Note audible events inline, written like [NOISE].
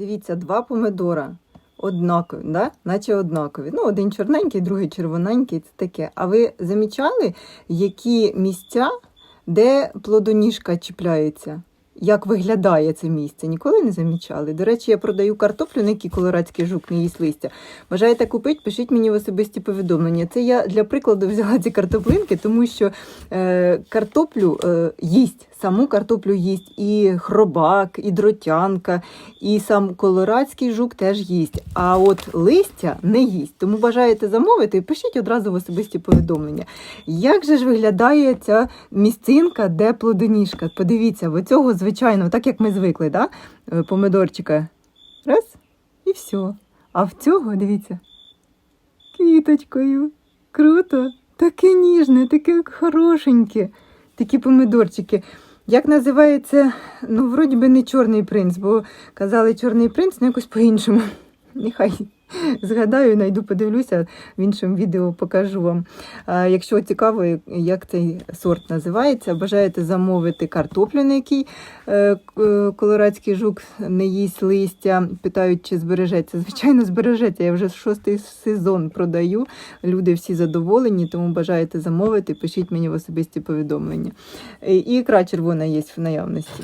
Дивіться, два помидора. Однакові, да? наче однакові. Ну, один чорненький, другий червоненький, це таке. А ви замічали, які місця, де плодоніжка чіпляється? Як виглядає це місце? Ніколи не замічали. До речі, я продаю картоплю, на якій колорадський жук не їсть листя. Бажаєте купити, пишіть мені в особисті повідомлення. Це я для прикладу взяла ці картоплинки, тому що е, картоплю е, їсть, саму картоплю їсть і хробак, і дротянка, і сам колорадський жук теж їсть. А от листя не їсть. Тому бажаєте замовити, пишіть одразу в особисті повідомлення. Як же ж виглядає ця місцинка, де плодоніжка? Подивіться, в цього, звичайно, так як ми звикли, да? е, помидорчика. Раз і все. А в цього, дивіться, квіточкою. Круто, таке ніжне, таке хорошеньке, такі помидорчики. Як називається, ну, вроді би не чорний принц, бо казали чорний принц, ну якось по-іншому. [LAUGHS] Нехай [LAUGHS] згадаю, найду, подивлюся, в іншому відео покажу вам. Якщо цікаво, як цей сорт називається, бажаєте замовити картоплю, на якій е, е, колорадський жук не їсть листя, питають, чи збережеться. Звичайно, збережеться. Я вже шостий сезон продаю. Люди всі задоволені, тому бажаєте замовити, пишіть мені в особисті повідомлення. І і ікра червона є в наявності.